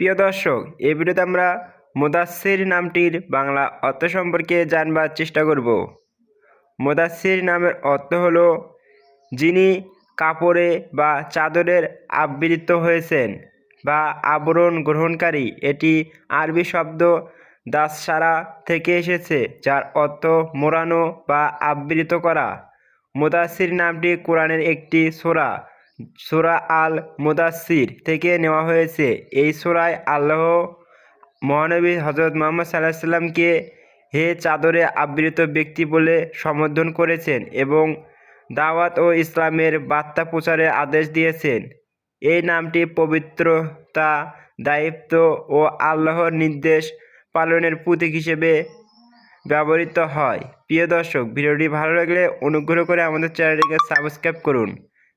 প্রিয় দর্শক, এই ভিডিওতে আমরা মোদাসির নামটির বাংলা অর্থ সম্পর্কে জানবার চেষ্টা করব। মোদাসির নামের অর্থ হলো যিনি কাপড়ে বা চাদরের আবৃত হয়েছেন বা আবরণ গ্রহণকারী। এটি আরবি শব্দ দাসসারা থেকে এসেছে, যার অর্থ মোড়ানো বা আবৃত করা। মোদাসির নামটি কোরআনের একটি সোরা। সোরা আল মুদাসির থেকে নেওয়া হয়েছে। এই সোরায় আল্লাহ মহানবী হজরত মোহাম্মদ সাল্লাহ সাল্লামকে হে চাদরে আবৃত ব্যক্তি বলে সম্বোধন করেছেন এবং দাওয়াত ও ইসলামের বার্তা প্রচারে আদেশ দিয়েছেন। এই নামটি পবিত্রতা, দায়িত্ব ও আল্লাহর নির্দেশ পালনের প্রতীক হিসেবে ব্যবহৃত হয়। প্রিয় দর্শক, ভিডিওটি ভালো লাগলে অনুগ্রহ করে আমাদের চ্যানেলটিকে সাবস্ক্রাইব করুন।